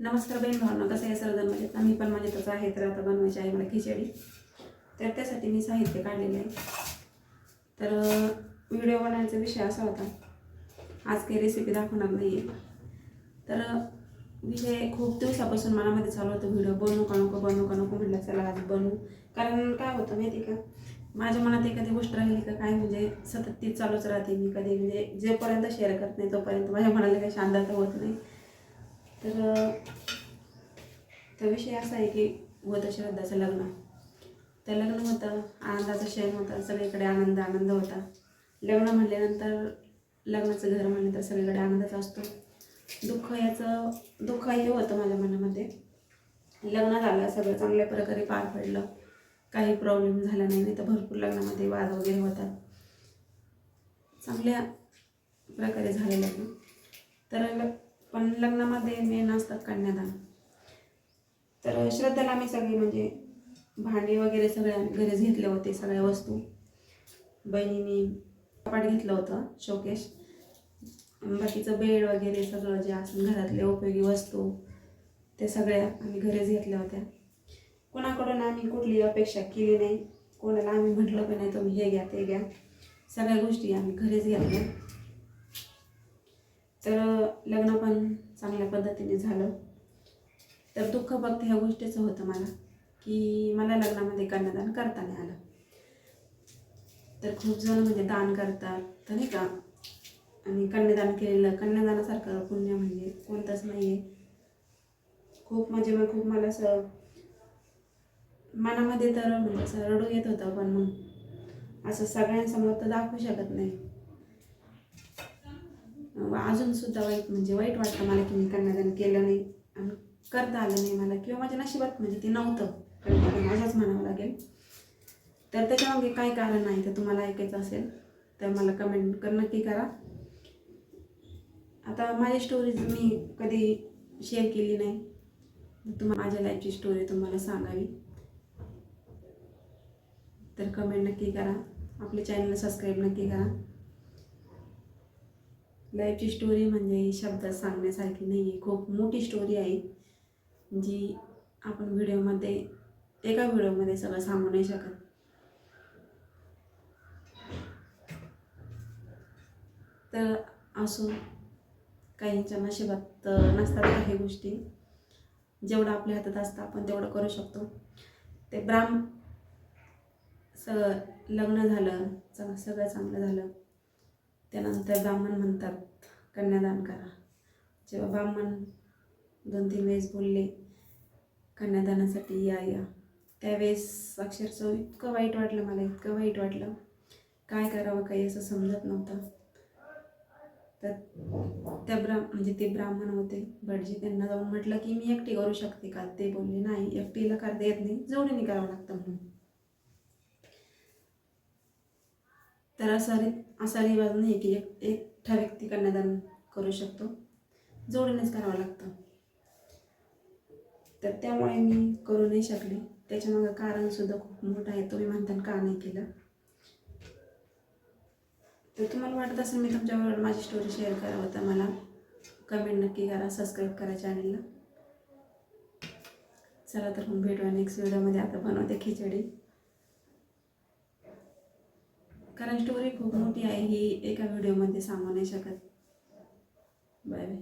नमस्कार बहीण भावना कसं आहे? सर्वजण म्हणजे आम्ही पण मजेतच आहे. तर आता बनवायची आहे मला खिचडी. तर त्यासाठी मी साहित्य काढलेलं आहे. तर व्हिडिओ बनवायचा विषय असा होता. आज काही रेसिपी दाखवणार नाही आहे तर विषय खूप दिवसापासून मनामध्ये चालू होतं. व्हिडिओ बनवू का नको बनवू का नको म्हटलं चला आज बनवू. कारण काय होतं माहिती का? माझ्या मनात एखादी गोष्ट राहिली का काय म्हणजे सतत ती चालूच राहते. मी कधी म्हणजे जेपर्यंत शेअर करत नाही तोपर्यंत माझ्या मनाला काही शांतता होत नाही. तर तर विषय असा आहे की होतं श्रद्धाचं लग्न. तर लग्न होतं आनंदाचं क्षण होता सगळीकडे आनंद आनंद होता. लग्न म्हणल्यानंतर लग्नाचं घर म्हणलं तर सगळीकडे आनंदच असतो. दुःख याचं दुःख हे होतं माझ्या मनामध्ये. लग्न झालं सगळं चांगल्या प्रकारे पार पडलं. काही प्रॉब्लेम झाला नाही नाही तर भरपूर लग्नामध्ये वाद वगैरे होतात. चांगल्या प्रकारे झालं लग्न तर पण लग्नामध्ये मेन असतात कन्यादान. तर श्रद्धाला आम्ही सगळी म्हणजे भांडी वगैरे सगळ्या घरीच घेतले होते सगळ्या वस्तू. बहिणीने कपाट घेतलं होतं शोकेश बाकीचं बेड वगैरे सगळं जे असं घरातले उपयोगी वस्तू ते सगळ्या आम्ही घरीच घेतल्या होत्या. कोणाकडून आम्ही कुठली अपेक्षा केली नाही. कोणाला आम्ही म्हटलं पण नाही तुम्ही हे घ्या ते घ्या. सगळ्या गोष्टी आम्ही घरीच घेतल्या. तर लग्न पण चांगल्या पद्धतीने झालं. तर दुःख फक्त ह्या गोष्टीचं होतं मला की मला लग्नामध्ये कन्यादान करता नाही आलं. तर खूप जण म्हणजे दान करतात तर नाही का? आणि कन्यादान केलेलं कन्यादानासारखं पुण्य म्हणजे कोणतंच नाही आहे खूप म्हणजे मग खूप मला असं मनामध्ये तर म्हणजे असं रडू येत होतं पण मग असं सगळ्यांसमोर तर दाखवू शकत नाही. अजूनसुद्धा वाईट म्हणजे वाईट वाटतं मला की मी कन्यादान केलं नाही. आणि करता आलं नाही मला. किंवा माझ्या नशिबात म्हणजे ते नव्हतं. कन्यादान माझ्याच म्हणावं लागेल. तर त्याच्यामागे काय कारण नाही तर तुम्हाला ऐकायचं असेल तर मला कमेंट कर नक्की करा. आता माझी स्टोरीज मी कधी शेअर केली नाही. तुम्हाला माझ्या लाईफची स्टोरी तुम्हाला सांगावी. तर कमेंट नक्की करा. आपल्या चॅनलला सबस्क्राईब नक्की करा. लाईफची स्टोरी म्हणजे ही शब्दात सांगण्यासारखी नाही आहे खूप मोठी स्टोरी आहे. जी आपण व्हिडिओमध्ये एका व्हिडिओमध्ये सगळं सांगू नाही शकत. तर असो काहींच्या नशिबात नसतात काही गोष्टी. जेवढं आपल्या हातात असतं आपण तेवढं करू शकतो. ते ब्राह्म स लग्न झालं सगळं सगळं चांगलं झालं. त्यानंतर ब्राह्मण म्हणतात कन्यादान करा. जेव्हा ब्राह्मण दोन तीन वेळेस बोलले कन्यादानासाठी या या. त्यावेळेस अक्षरशः इतकं वाईट वाटलं मला इतकं वाईट वाटलं. काय करावं काही असं समजत नव्हतं. तर त्या ब्रा म्हणजे ते ब्राह्मण होते भटजी त्यांना जाऊन म्हटलं की मी एकटी करू शकते का? ते बोलले नाही एकटीला करता येत नाही जोडीने करावं लागतं म्हणून. तर असा असा रिवाज नाही की एक एकटा व्यक्ती कन्यादान करू शकतो. जोडीनेच करावं लागतं. तर त्यामुळे मी करू नाही शकले. त्याच्यामागं कारणसुद्धा खूप मोठं आहे. तुम्ही म्हणता का नाही केलं? तर तुम्हाला वाटत असेल मी तुमच्याबरोबर माझी स्टोरी शेअर करावं तर मला कमेंट नक्की करा. सबस्क्राईब करा चॅनलला चला तर मग भेटूया नेक्स्ट व्हिडिओमध्ये आता बनवते खिचडी. कारण स्टोरी खूप मोठी आहे ही एका व्हिडिओमध्ये सांगू नाही शकत. Bye bye